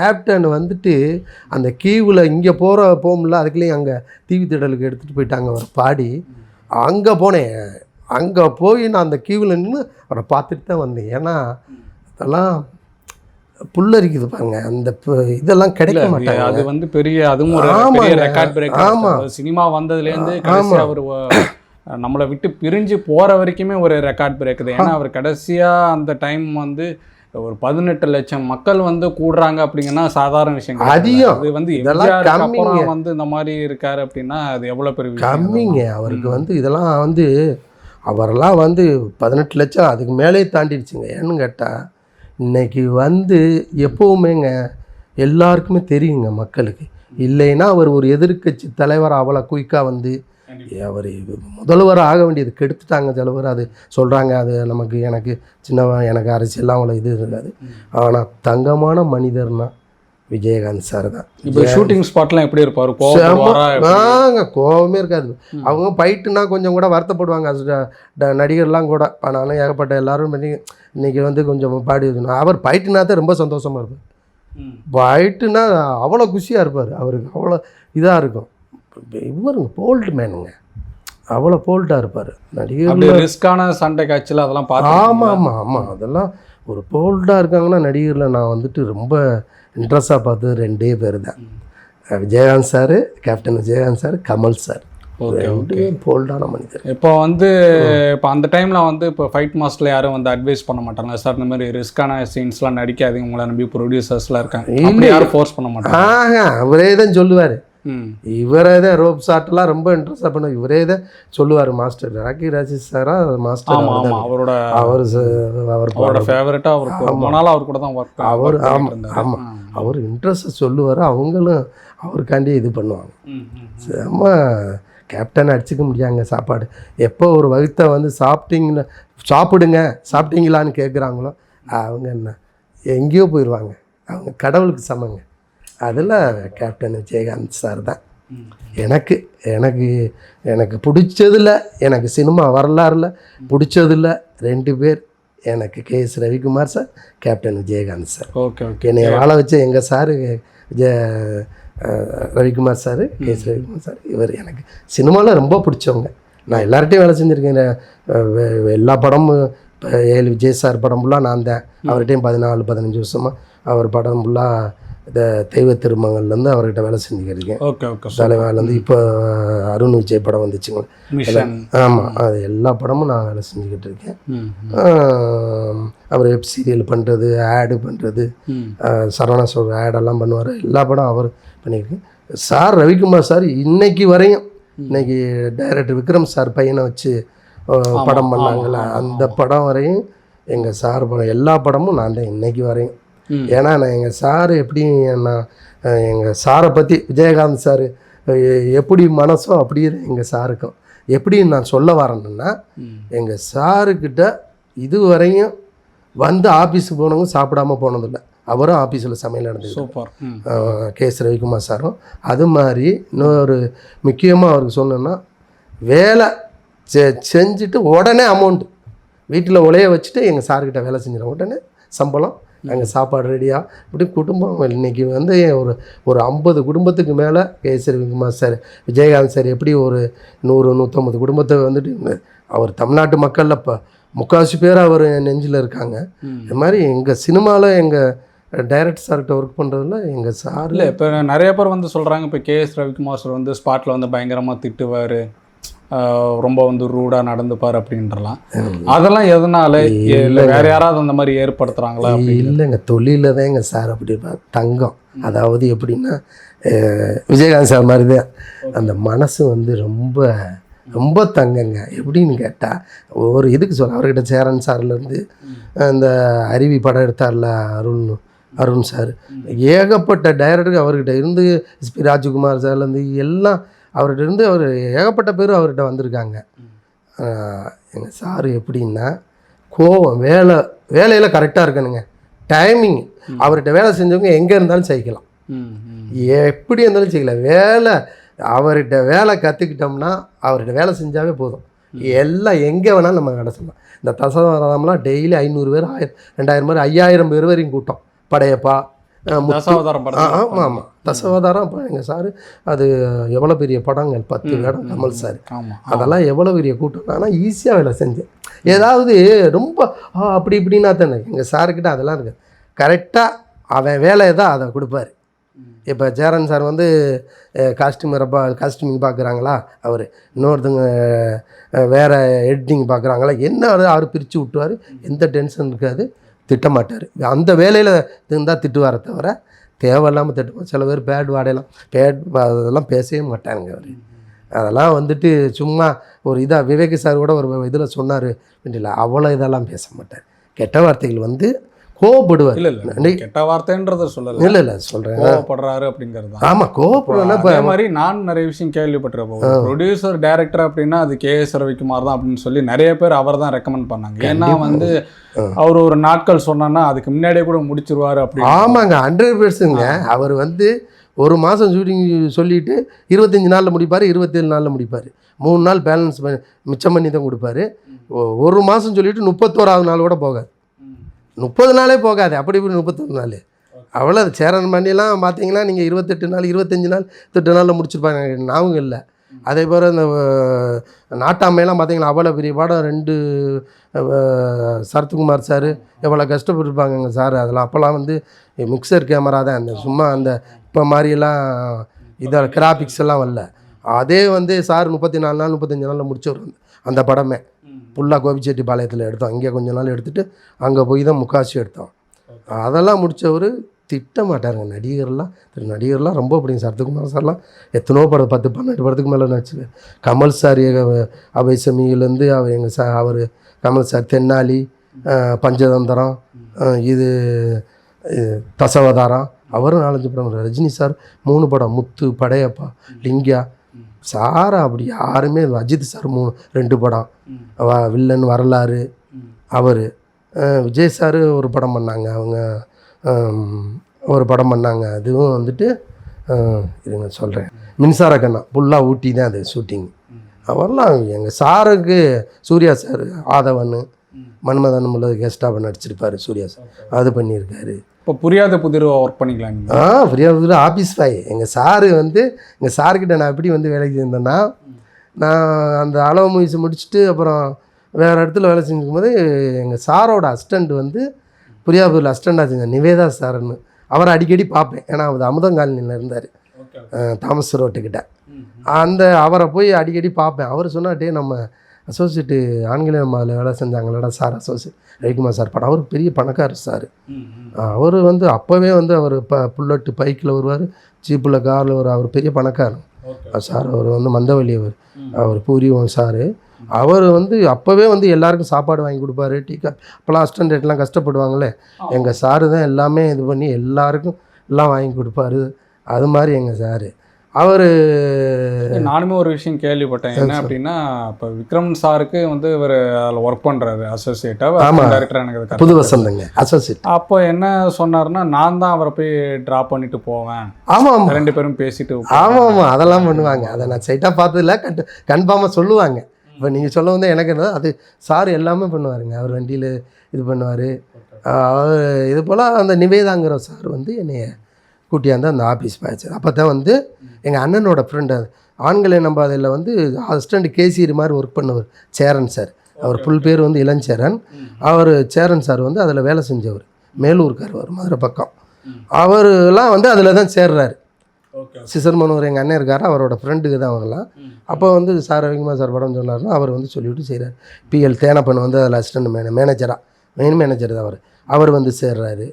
Captain வந்துட்டு அந்த கீவில் இங்கே போகிற போகும்ல அதுக்குள்ளேயும் அங்கே தீவி திடலுக்கு எடுத்துகிட்டு போயிட்டாங்க அவர் பாடி. அங்கே போனேன். அங்கே போய் நான் அந்த கீவில் நின்று அவரை பார்த்துட்டு தான் வந்தேன். ஏன்னா அதெல்லாம் புல்லரிக்குது பாருங்க. அந்த இதெல்லாம் கிடைக்க மாட்டாங்க. அது வந்து பெரிய அதுவும் ஒரு. பெரிய ரெக்கார்ட் பிரேக் ஆமா. சினிமா வந்ததுலேருந்து ஆமா. கடைசி அவர் நம்மளை விட்டு பிரிஞ்சு போற வரைக்குமே ஒரு ரெக்கார்ட் பிரேக் ஏன்னா அவர் கடைசியா அந்த டைம் வந்து ஒரு பதினெட்டு லட்சம் மக்கள் வந்து கூடுறாங்க அப்படிங்கன்னா சாதாரண விஷயம். அதிகம். அது வந்து கம்மிங்க. வந்து இந்த மாதிரி இருக்காரு அப்படின்னா அது எவ்வளவு பெரிய கம்மிங்க அவருக்கு வந்து இதெல்லாம் வந்து அவரெல்லாம் வந்து பதினெட்டு லட்சம் அதுக்கு மேலே தாண்டிடுச்சுங்க ஏன்னு கேட்டால் இன்னைக்கு வந்து எப்போவுமேங்க எல்லாருக்குமே தெரியுங்க மக்களுக்கு இல்லைன்னா அவர் ஒரு எதிர்க்கட்சி தலைவர் அவ்வளோ குயிக்காக வந்து அவர் முதல்வர் ஆக வேண்டியது கெடுத்துட்டாங்க தலைவர் அது சொல்கிறாங்க அது நமக்கு எனக்கு சின்னவன் எனக்கு அரசியல்லாம் அவ்வளோ இது இருக்காது. ஆனால் தங்கமான மனிதர்னா விஜயகாந்த் சார் தான். இப்போ ஷூட்டிங் ஸ்பாட்லாம் எப்படி இருப்பாரு? கோவமே இருக்காது. ம். அவங்க ஃபைட்டுனா கொஞ்சம் கூட வருத்தப்படுவாங்க. நடிகர்லாம் கூட. நானும் ஏகப்பட்ட எல்லாரும் பண்ணி இன்னைக்கு வந்து கொஞ்சம் பாடி இருக்கணும். அவர் ஃபைட்டுனா தான் ரொம்ப சந்தோஷமாக இருப்பார். ஃபைட்டுனா அவ்வளோ குஷியாக இருப்பார். அவருக்கு அவ்வளோ இதாக இருக்கும். இவருங்க போல்டு மேனுங்க அவ்வளோ போல்டாக இருப்பார். நடிகர் ரிஸ்கான சண்டை காட்சியில் அதெல்லாம் பார்த்து ஆமாம் ஆமாம் ஆமாம் அதெல்லாம் ஒரு போல்டாக இருக்காங்கன்னா நடிகரில் நான் வந்துட்டு ரொம்ப இன்ட்ரெஸ்டாக பார்த்தது ரெண்டே பேர் தான். Vijayakanth sir captain Vijayakanth sir Kamal sir. Okay ரெண்டு பேரும் போல்டான மனிதர் இப்போ வந்து இப்போ அந்த டைமில் வந்து இப்போ ஃபைட் மாஸ்டர்ல யாரும் வந்து அட்வைஸ் பண்ண மாட்டாங்க சார் இந்த மாதிரி ரிஸ்கான சீன்ஸ்லாம் நடிக்காதீங்க. உங்களை நம்பி ப்ரொடியூசர்ஸ்லாம் இருக்காங்க. யாரும் ஃபோர்ஸ் பண்ண மாட்டாங்க ஆஹா அவரே தான் சொல்லுவார். இவரே தான் ரோப் ஷாட்லாம் ரொம்ப இன்ட்ரெஸ்டாக பண்ணுவார். இவரே தான் சொல்லுவார் மாஸ்டர் ராக்கி ராஜேஷ் சாரா மாஸ்டர் அவர். அவரோட அவர் அவர். ஃபேவரட்டாக நாளாக அவர் கூட தான் ஒர்க் அவர் ஆமா ஆமா. அவர் இன்ட்ரெஸ்ட் சொல்லுவார் அவங்களும் அவருக்காண்டி இது பண்ணுவாங்க. செம்ம கேப்டன் அடிச்சுக்க முடியாங்க சாப்பாடு. எப்போ ஒரு வகுத்தை வந்து சாப்பிட்டீங்கன்னு சாப்பிடுங்க சாப்பிட்டீங்களான்னு கேட்குறாங்களோ அவங்க என்ன எங்கேயோ போயிடுவாங்க அவங்க கடவுளுக்கு சமங்க. அதில் கேப்டன் விஜயகாந்த் சார் தான். எனக்கு எனக்கு எனக்கு பிடிச்சதில் எனக்கு சினிமா வரலாறுல பிடிச்சதில் ரெண்டு பேர் எனக்கு K S Ravikumar sir captain Vijayakanth sir okay okay. என்னை வாழ வச்ச எங்கள் sir Vijaya Ravikumar sir K S Ravikumar sir இவர் எனக்கு சினிமாவில் ரொம்ப பிடிச்சவங்க. நான் எல்லார்ட்டையும் வேலை செஞ்சுருக்கேன். எல்லா படமும் இப்போ ஏழு விஜய் சார் படம் ஃபுல்லாக நான் தான். அவர்கிட்டையும் பதினாலு பதினஞ்சு வருஷமாக அவர் படம் ஃபுல்லாக இந்த தெய்வ திருமங்கள்லேருந்து அவர்கிட்ட வேலை செஞ்சுக்கிருக்கேன் ஓகே ஓகே தலைவாலேருந்து இப்போ அருண் விஜய் படம் வந்துச்சுங்க. மிஷன் ஆமாம் அது எல்லா படமும் நான் வேலை செஞ்சுக்கிட்டு இருக்கேன். அவர் வெப் சீரியல் பண்ணுறது ஆடு பண்ணுறது சரவணா ஸ்டோர் ஆடெல்லாம் பண்ணுவார். எல்லா படம் அவர் பண்ணியிருக்கு. சார் ரவிக்குமார் சார் இன்னைக்கு வரையும் இன்னைக்கு டைரக்டர் விக்ரம் சார் பையனை வச்சு படம் பண்ணாங்கல்ல அந்த படம் வரையும் எங்கள் சார் படம் எல்லா படமும் நான் தான் இன்னைக்கு வரையும். ஏன்னா நான் எங்கள் சார் எப்படி நான் எங்கள் சாரை பற்றி விஜயகாந்த் சார் எப்படி மனசோ அப்படியே எங்கள் சாருக்கும் எப்படி நான் சொல்ல வரேன்னா. எங்கள் சாருக்கிட்ட இதுவரையும் வந்து ஆஃபீஸுக்கு போனவங்க சாப்பிடாம போனதில்லை. அவரும் ஆஃபீஸில் சமையல் நடந்தது சூப்பர். ம். கே. எஸ். ரவிக்குமார் சாரும். அது மாதிரி இன்னொரு முக்கியமாக அவருக்கு சொல்லணும்னா வேலை செ செஞ்சுட்டு உடனே அமௌண்ட் வீட்டில் உலைய வச்சுட்டு எங்கள் சார்கிட்ட வேலை செஞ்சிடும் உடனே சம்பளம் அங்கே சாப்பாடு ரெடியாக இப்படி குடும்பம் இன்னைக்கு வந்து ஒரு ஒரு ஐம்பது குடும்பத்துக்கு மேலே K S Ravikumar sir? Vijayakanth sir எப்படி ஒரு நூறு நூற்றம்பது குடும்பத்தை வந்துட்டு அவர் தமிழ்நாட்டு மக்களில் இப்போ முக்கால்வாசி பேர் அவர் நெஞ்சில் இருக்காங்க. இது மாதிரி எங்கள் சினிமாவில் எங்கள் டைரக்டர் சார்கிட்ட ஒர்க் பண்ணுறதுல எங்கள் சார் இல்லை இப்போ நிறைய பேர் வந்து சொல்கிறாங்க இப்போ கேஎஸ் ரவிக்குமார் சார் வந்து ஸ்பாட்டில் வந்து பயங்கரமாக திட்டுவார். ரொம்ப வந்து ரூடாக நடந்துப்பார் அப்படின்றலாம். அதெல்லாம் எதனால? இல்லை வேற யாராவது அந்த மாதிரி ஏற்படுத்துறாங்களா அப்படி இல்லைங்க தொழிலில் தான் எங்கள் சார் அப்படி இருப்பார் தங்கம். அதாவது எப்படின்னா விஜயகாந்த் சார் மாதிரி தான் அந்த மனசு வந்து ரொம்ப ரொம்ப தங்கங்க. எப்படின்னு கேட்டால் ஒரு இதுக்கு சொல்ல அவர்கிட்ட சேரன் சார்லேருந்து அந்த அருவி படம் எடுத்தார்ல அருண் அருண் சார். ஏகப்பட்ட டைரக்டருக்கு அவர்கிட்ட இருந்து எஸ்பி ராஜ்குமார் சார்லேருந்து எல்லாம் அவர்கிட்ட இருந்து அவர் ஏகப்பட்ட பேர் அவர்கிட்ட வந்திருக்காங்க. எங்கள் சார் எப்படின்னா கோவம் வேலை வேலையில் கரெக்டாக இருக்கணுங்க. டைமிங் அவர்கிட்ட வேலை செஞ்சவங்க எங்கே இருந்தாலும் செய்யலாம் எப்படி இருந்தாலும் செய்யலாம் வேலை அவர்கிட்ட வேலை கற்றுக்கிட்டோம்னா அவர்கிட்ட வேலை செஞ்சாவே போதும். எல்லாம் எங்கே வேணாலும் நம்ம வேலை செய்யலாம். இந்த தசவரதம்லாம் டெய்லி ஐநூறு பேர் ஆயிரம் ரெண்டாயிரம் பேர் ஐயாயிரம் பேர் வரையும் கூட்டம். படையப்பா ஆமாம் ஆமாம் தசவதாரம் அப்போ எங்கள் சார் அது எவ்வளோ பெரிய படங்கள்? பத்து வேடம் கமல் சார். அதெல்லாம் எவ்வளோ பெரிய கூட்டம்? ஆனால் ஈஸியாக வேலை செஞ்சேன். ஏதாவது ரொம்ப அப்படி இப்படின்னா தானே. எங்கள் சாருக்கிட்ட அதெல்லாம் இருக்கு. கரெக்டாக அவன் வேலையை தான் அதை கொடுப்பாரு. இப்போ ஜெயரன் சார் வந்து காஸ்டியூமரை பா காஸ்டியூமிங் பார்க்குறாங்களா? அவர். இன்னொருத்தங்க அஹ், வேற எடிட்டிங் பார்க்குறாங்களா? என்ன அவர் பிரித்து விட்டுவார் எந்த டென்ஷன் இருக்காது. திட்ட மாட்டார் அந்த வேலையில் இருந்தால் திட்டுவார தவிர தேவையில்லாமல் திட்டுவோம் சில பேர் பேட் வாடையெல்லாம் பேட் அதெல்லாம் பேசவே மாட்டாங்க அவர். அதெல்லாம் வந்துட்டு சும்மா ஒரு இதாக விவேக் சார் கூட ஒரு இதில் சொன்னார் இல்லை அவ்வளோ இதெல்லாம் பேச மாட்டார். கெட்ட வார்த்தைகள் வந்து கோவப்படுவார். இல்ல இல்ல கெட்ட வார்த்தைன்றத சொல்லல. இல்லை இல்லை சொல்கிறேன் கோவப்படுறாரு அப்படிங்கிறது ஆமாம் இப்போ அதே மாதிரி நான் நிறைய விஷயம் கேள்விப்பட்டிருப்பேன். ப்ரொடியூசர் டைரக்டர் அப்படின்னா அது கே எஸ் ரவிக்குமார் தான் அப்படின்னு சொல்லி நிறைய பேர் அவர் தான் ரெக்கமெண்ட் பண்ணாங்க. ஏன்னா வந்து அவர் ஒரு நாட்கள் சொன்னான்னா அதுக்கு முன்னாடியே கூட முடிச்சிருவாரு அப்படி ஆமாங்க ஹண்ட்ரட் பெர்சன்ட்ங்க அவர் வந்து ஒரு மாதம் ஷூட்டிங் சொல்லிட்டு இருபத்தஞ்சி நாளில் முடிப்பார் இருபத்தேழு நாளில் முடிப்பார். மூணு நாள் பேலன்ஸ் மிச்சம் பண்ணி தான் கொடுப்பாரு. ஒரு மாதம் சொல்லிட்டு முப்பத்தோராவது நாள் கூட போகாது. முப்பது நாளே போகாது அப்படி இப்படி முப்பத்தொரு நாள். அவ்வளோ சேரன் பண்ணிலாம் பார்த்தீங்கன்னா நீங்கள் இருபத்தெட்டு நாள் இருபத்தஞ்சி நாள் எட்டு நாளில் முடிச்சிருப்பாங்க. ஞாபகம் இல்லை. அதே போல் இந்த நாட்டாமையெல்லாம் பார்த்தீங்கன்னா அவ்வளோ பெரிய படம் ரெண்டு சரத்குமார் சார் எவ்வளோ கஷ்டப்பட்டுருப்பாங்கங்க சார். அதெல்லாம் அப்போல்லாம் வந்து மிக்சர் கேமரா தான். அந்த சும்மா அந்த இப்போ மாதிரியெல்லாம் இதில் கிராஃபிக்ஸ் எல்லாம் வரல. அதே வந்து சார் முப்பத்தி நாலு நாள் முப்பத்தஞ்சு நாளில் முடிச்சவர் அந்த படமே. ஃபுல்லாக கோபிச்செட்டிப்பாளையத்தில் எடுத்தோம். இங்கே கொஞ்ச நாள் எடுத்துகிட்டு அங்கே போய் தான் முக்காசி எடுத்தோம். அதெல்லாம் முடித்தவர் திட்ட மாட்டாருங்க. நடிகர்லாம் திரு நடிகர்லாம் ரொம்ப பிடிக்கும். சரத்குமார் சார்லாம் எத்தனோ படம் பத்து பன்னெண்டு படத்துக்கு மேலே நடிச்சு கமல் சார் அவை சமியிலேருந்து அவர் எங்கள் சார் அவர் கமல் சார் தென்னாலி பஞ்சதந்திரம் இது தசவதாரம். அவரும் நாலஞ்சு படம் ரஜினி சார் மூணு படம். முத்து படையப்பா லிங்கா சாரா அப்படி யாருமே அஜித் சார் மூணு ரெண்டு படம். வில்லன் வரலாறு அவர். விஜய் சார் ஒரு படம் பண்ணாங்க. அவங்க ஒரு படம் பண்ணாங்க. அதுவும் வந்துட்டு இருங்க சொல்கிறேன் மின்சார கண்ணா ஃபுல்லாக ஊட்டி தான் அது ஷூட்டிங் அவரெல்லாம் எங்கள் சாருக்கு சூர்யா சார் ஆதவன் மன்மதன் முள்ள கெஸ்டாக நடிச்சிருப்பாரு சூர்யா சார். அது பண்ணியிருக்காரு. இப்போ புரியாத புதிர் ஒர்க் பண்ணிக்கலாம் ஆ ஃப்ரீயாக ஆஃபீஸ் பாய் எங்கள் சாரு வந்து எங்கள் சார்கிட்ட நான் எப்படி வந்து வேலைக்கு சேர்ந்தேன்னா நான் அந்த அளவு மூவிஸ் முடிச்சுட்டு அப்புறம் வேறு இடத்துல வேலை செஞ்சுக்கும் போது எங்கள் சாரோட அசிஸ்டண்ட் வந்து புரியாபூரில் அசிஸ்டண்டாக செஞ்சேன் நிவேதா சார்னு அவரை அடிக்கடி பார்ப்பேன். ஏன்னா அவர் அமுதம் காலனியில் இருந்தார். தாமஸ் ரோட்டுக்கிட்ட. அந்த அவரை போய் அடிக்கடி பார்ப்பேன். அவர் சொன்னாட்டே நம்ம அசோசியேட்டு ஆங்கிலேய மாவில் வேலை செஞ்சாங்களடா சார் அசோசியேட். ரவிக்குமார் சார் படம். அவர் பெரிய பணக்காரர் சார். அவர் வந்து அப்போவே வந்து அவர் ப புல்லட்டு பைக்கில் வருவார். ஜீப்பில் காரில் வருவார். அவர் பெரிய பணக்காரர். சார் அவர் வந்து மந்தவள்ளி அவர். அவர் பூரிவம் சார். அவர் வந்து அப்போவே வந்து எல்லாருக்கும் சாப்பாடு வாங்கி கொடுப்பாரு. டீ கா அப்போலாம் அஸ்டண்டேட்லாம் கஷ்டப்படுவாங்களே எங்கள் சாரு தான் எல்லாமே இது பண்ணி எல்லாருக்கும் எல்லாம் வாங்கி கொடுப்பாரு. அது மாதிரி எங்கள் சாரு. அவர் நானுமே ஒரு விஷயம் கேள்விப்பட்டேன். என்ன அப்படின்னா இப்போ விக்ரம் சாருக்கு வந்து இவர் அதில் ஒர்க் பண்றாரு அசோசியேட்டாக. டேரக்டர் எனக்கு புது வசந்தங்க அசோசியேட் அப்போ என்ன சொன்னாருன்னா நான் தான் அவரை போய் ட்ராப் பண்ணிட்டு போவேன். ஆமாம் ரெண்டு பேரும் பேசிட்டு ஆமாம் ஆமாம் அதெல்லாம் பண்ணுவாங்க. அதை நான் சைட்டாக பார்த்ததில்ல. கண்டு கன்ஃபார்மாக சொல்லுவாங்க. இப்போ நீங்கள் சொல்ல வந்து எனக்கு என்ன அது சார் எல்லாமே பண்ணுவாருங்க. அவர் வண்டியில் இது பண்ணுவார். அவர் இது போல் அந்த நிவேதாங்கிற சார் வந்து என்னைய கூட்டியாந்து அந்த ஆஃபீஸ் பாய்ச்சி அப்போ தான் வந்து எங்கள் அண்ணனோட ஃப்ரெண்டு ஆண்களை நம்ப அதில் வந்து அசிஸ்டண்ட் கேசியர் மாதிரி ஒர்க் பண்ணவர் சேரன் சார் அவர் புல் பேர் வந்து இளஞ்சேரன் அவர் சேரன் சார் வந்து அதில் வேலை செஞ்சவர். மேலூர்கார் அவர் மதுரை பக்கம். அவரெல்லாம் வந்து அதில் தான் சேர்றாரு. ஓகே சிசர் மனோகர் எங்கள் அண்ணன் இருக்காரு அவரோட ஃப்ரெண்டுக்கு தான் அவங்களாம் அப்போ வந்து சார் ரவிக்குமார் சார் படம் சொன்னார்னா அவர் வந்து சொல்லிவிட்டு செய்கிறார் பிஎல் தேனப்பன் வந்து அதில் அசிஸ்டன்ட் மேனே மேனேஜராக மெயின் மேனேஜர் தான் அவர். அவர் வந்து சேர்றாரு.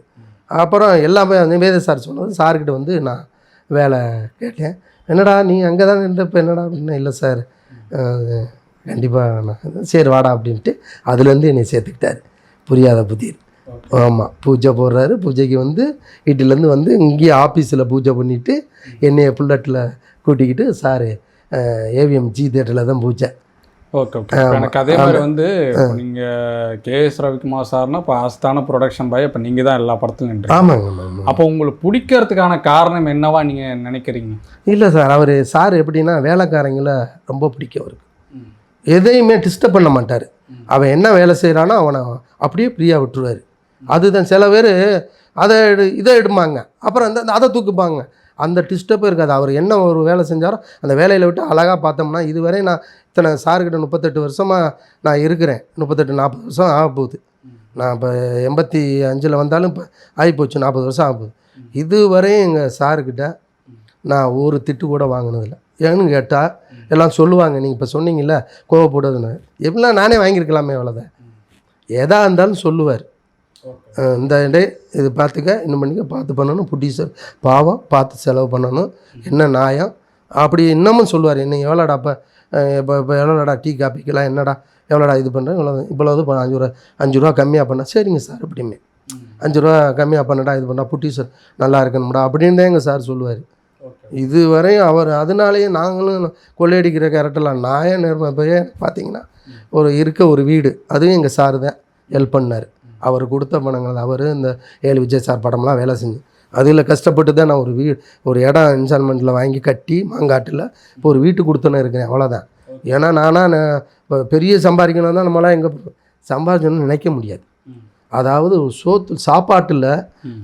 அப்புறம் எல்லாமே நிவேத சார் சொன்னது சார்கிட்ட வந்து நான் வேலை கேட்டேன். என்னடா நீ அங்கே தான் இருந்தப்போ என்னடா அப்படின்னா இல்லை சார் கண்டிப்பாக நான் சரி வாடா அப்படின்ட்டு அதுலேருந்து என்னை சேர்த்துக்கிட்டாரு. புரியாத புதிர். ஆமாம் பூஜை போடுறாரு. பூஜைக்கு வந்து வீட்டிலேருந்து வந்து இங்கேயே ஆஃபீஸில் பூஜை பண்ணிவிட்டு என்னைய புல்லட்டில் கூட்டிக்கிட்டு சாரு ஏவிஎம் ஜி தேட்டரில் தான் பூஜை. Okay okay. எனக்கு அதே மாதிரி வந்து இப்போ நீங்க கே எஸ் ரவிக்குமார் சார்னா இப்போ ஆஸ்தான ப்ரொடக்ஷன் பாய் இப்போ நீங்க தான் எல்லா படத்துலையும் ஆமாங்க அப்போ உங்களுக்கு பிடிக்கிறதுக்கான காரணம் என்னவா நீங்க நினைக்கிறீங்க? இல்லை சார் அவர் சார் எப்படின்னா வேலைக்காரங்கள ரொம்ப பிடிக்கும் அவருக்கு. எதையுமே டிஸ்டர்ப் பண்ண மாட்டார். அவன் என்ன வேலை செய்கிறானோ அவனை அப்படியே ஃப்ரீயாக விட்டுருவார். அதுதான் சில பேர் அதை எடு இதை எடுப்பாங்க. அப்புறம் அந்த அதை தூக்குப்பாங்க. அந்த டிஸ்டர்பே இருக்காது. அவர் என்ன ஒரு வேலை செஞ்சாரோ அந்த வேலையில் விட்டு அழகாக பார்த்தோம்னா இதுவரை நான் இத்தனை சார்கிட்ட முப்பத்தெட்டு வருஷமாக நான் இருக்கிறேன். முப்பத்தெட்டு நாற்பது வருஷம் ஆக போகுது நான் இப்போ எண்பத்தி அஞ்சில் வந்தாலும் இப்போ ஆகிப்போச்சு. நாற்பது வருஷம் ஆக போகுது இதுவரையும் எங்கள் சாருக்கிட்ட நான் ஒரு திட்டு கூட வாங்கினதில்லை. ஏன்னு கேட்டால் எல்லாம் சொல்லுவாங்க நீங்கள் இப்போ சொன்னீங்கல்ல கோவப்படுதுன்னு எப்படிலாம் நானே வாங்கியிருக்கலாமே அவ்வளோதான் எதா இருந்தாலும் சொல்லுவார். இந்த டே இது பார்த்துக்க இன்னும் பண்ணிக்க பார்த்து பண்ணணும் புட்டிசர் பாவம் பார்த்து செலவு பண்ணணும் என்ன நியாயம்? அப்படி இன்னமும் சொல்லுவார் என்ன எவ்வளோடா இப்போ இப்போ இப்போ எவ்வளோடா டீ காப்பிக்கெல்லாம் என்னடா எவ்வளோடா இது பண்ணுறேன் இவ்வளோ இவ்வளோ இப்போ அஞ்சு ரூபா அஞ்சு ரூபா கம்மியாக பண்ணால் சரிங்க சார் அப்படிமே. அஞ்சு ரூபா கம்மியாக பண்ணடா இது பண்ணா புட்டி சார் நல்லா இருக்கணும்டா அப்படின்னு தான் எங்கள் சார் சொல்லுவார். இதுவரையும் அவர் அதனாலேயே நாங்களும் கொள்ளையடிக்கிற கேரக்டர்லாம் நான் ஏன் நேர்மை போய் பார்த்தீங்கன்னா ஒரு இருக்க ஒரு வீடு அதுவும் எங்கள் சார் தான் ஹெல்ப் பண்ணார். அவர் கொடுத்த பணங்கள் அவர் இந்த ஏழு விஜய் சார் படம்லாம் வேலை செஞ்சு. அதில் கஷ்டப்பட்டு தான் நான் ஒரு வீடு ஒரு இடம் இன்ஸ்டால்மெண்ட்டில் வாங்கி கட்டி மாங்காட்டில் இப்போ ஒரு வீட்டு கொடுத்துன்னு இருக்கிறேன் அவ்வளோதான் ஏன்னா நானா நான் இப்போ பெரிய சம்பாதிக்கணும் தான் நம்மளாம் எங்கே சம்பாதிக்கணும்னு நினைக்க முடியாது. அதாவது ஒரு சோத்து சாப்பாட்டில்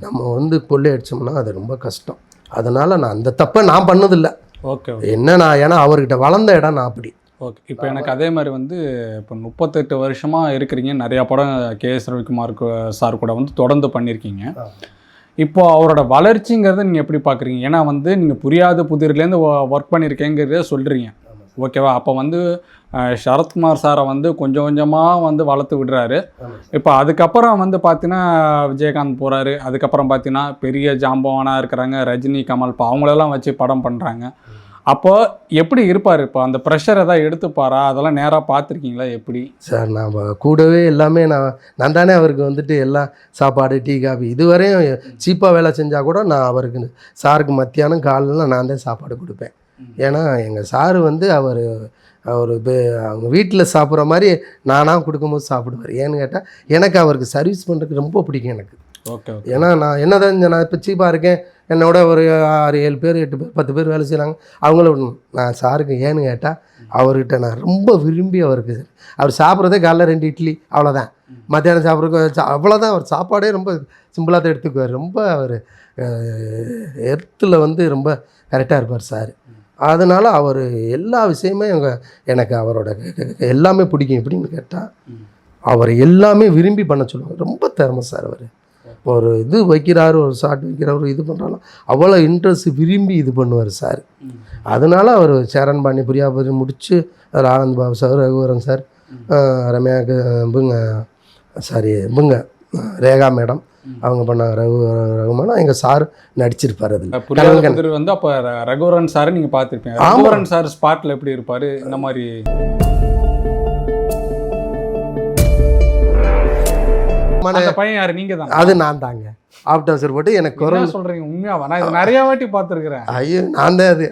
நம்ம வந்து கொள்ளையடிச்சோம்னா அது ரொம்ப கஷ்டம். அதனால் நான் அந்த தப்பை நான் பண்ணதில்லை. ஓகே. என்ன நான் ஏன்னா அவர்கிட்ட வளர்ந்த இடம் நான் அப்படி. ஓகே. இப்போ எனக்கு அதே மாதிரி வந்து இப்போ முப்பத்தெட்டு வருஷமாக இருக்கிறீங்க. நிறையா படம் கே எஸ் ரவிக்குமார் சார் கூட வந்து தொடர்ந்து பண்ணியிருக்கீங்க. இப்போ அவரோட வளர்ச்சிங்கிறத நீங்கள் எப்படி பார்க்குறீங்க ஏன்னா வந்து நீங்கள் புரியாத புதிர்லேருந்து ஒர்க் பண்ணியிருக்கேங்கிறத சொல்கிறீங்க ஓகேவா? அப்போ வந்து சரத்குமார் சாரை வந்து கொஞ்சம் கொஞ்சமாக வந்து வளர்த்து விடுறாரு. இப்போ அதுக்கப்புறம் வந்து பார்த்தீங்கன்னா விஜயகாந்த் போகிறாரு அதுக்கப்புறம் பார்த்தீங்கன்னா பெரிய ஜாம்பவானாக இருக்கிறாங்க. ரஜினி கமல் இப்போ அவங்களெல்லாம் வச்சு படம் பண்ணுறாங்க அப்போது எப்படி இருப்பார்? இப்போ அந்த ப்ரெஷர் எதாவது எடுத்துப்பாரா? அதெல்லாம் நேராக பார்த்துருக்கீங்களா? எப்படி? சார் நான் கூடவே எல்லாமே நான் நான் தானே அவருக்கு வந்துட்டு எல்லாம் சாப்பாடு டீ காபி இதுவரையும் சீப்பாக வேலை செஞ்சால் கூட நான் அவருக்கு சாருக்கு மத்தியானம் காலையில் நான் தான் சாப்பாடு கொடுப்பேன். ஏன்னா எங்கள் சாரு வந்து அவர் அவர் அவங்க வீட்டில் சாப்பிட்ற மாதிரி நானாக கொடுக்கும்போது சாப்பிடுவார். ஏன்னு கேட்டால் எனக்கு அவருக்கு சர்வீஸ் பண்ணுறதுக்கு ரொம்ப பிடிக்கும் எனக்கு. Okay okay. ஏன்னா நான் என்ன தான் நான் இப்போ சீப்பாக இருக்கேன். என்னோட ஒரு ஆறு ஏழு பேர் எட்டு பேர் பத்து பேர் வேலை செய்கிறாங்க அவங்கள நான் சாருக்கு ஏன்னு கேட்டால் அவர்கிட்ட நான் ரொம்ப விரும்பி அவருக்கு. அவர் சாப்பிட்றதே காலைல ரெண்டு இட்லி அவ்வளோதான் மத்தியானம் சாப்பிட்றதுக்கு அவ்வளோதான் அவர் சாப்பாடே ரொம்ப சிம்பிளாக தான் எடுத்துக்குவார். ரொம்ப அவர் எர்த்தில் வந்து ரொம்ப கரெக்டாக இருப்பார் சார். அதனால் அவர் எல்லா விஷயமே எங்கள் எனக்கு அவரோட எல்லாமே பிடிக்கும். எப்படின்னு கேட்டால் அவர் எல்லாமே விரும்பி பண்ண சொல்லுவாங்க. ரொம்ப திறமை சார் அவர். ஒரு இது வைக்கிறாரு ஒரு ஷாட் வைக்கிறாரு இது பண்ணுறாலும் அவ்வளோ இன்ட்ரெஸ்ட் விரும்பி இது பண்ணுவார் சார் அதனால அவர் சேரன் பாண்டி பிரியாபுரி முடித்து அதில் ஆனந்த் பாபு சார் ரகுவரன் சார் ரம்யா இவங்க சாரி இவங்க ரேகா மேடம் அவங்க பண்ணாங்க ரகு ரகுமானா எங்கள் சார் நடிச்சிருப்பார் அதில். வந்து அப்போ ரகுவரன் சாரை நீங்கள் பார்த்துருப்பீங்க. ரகுவரன் சார் ஸ்பாட்டில் எப்படி இருப்பார்? இந்த மாதிரி அந்த பையன் யாரு? நீங்க தான் அது நான் தாங்க ஆப்டாசர் போட்டு எனக்கு குரல் என்ன சொல்றீங்க? உண்மையாவா நான் இது நிறைய வாட்டி பார்த்துருக்கிறேன். ஐயோ நான் தான் அது.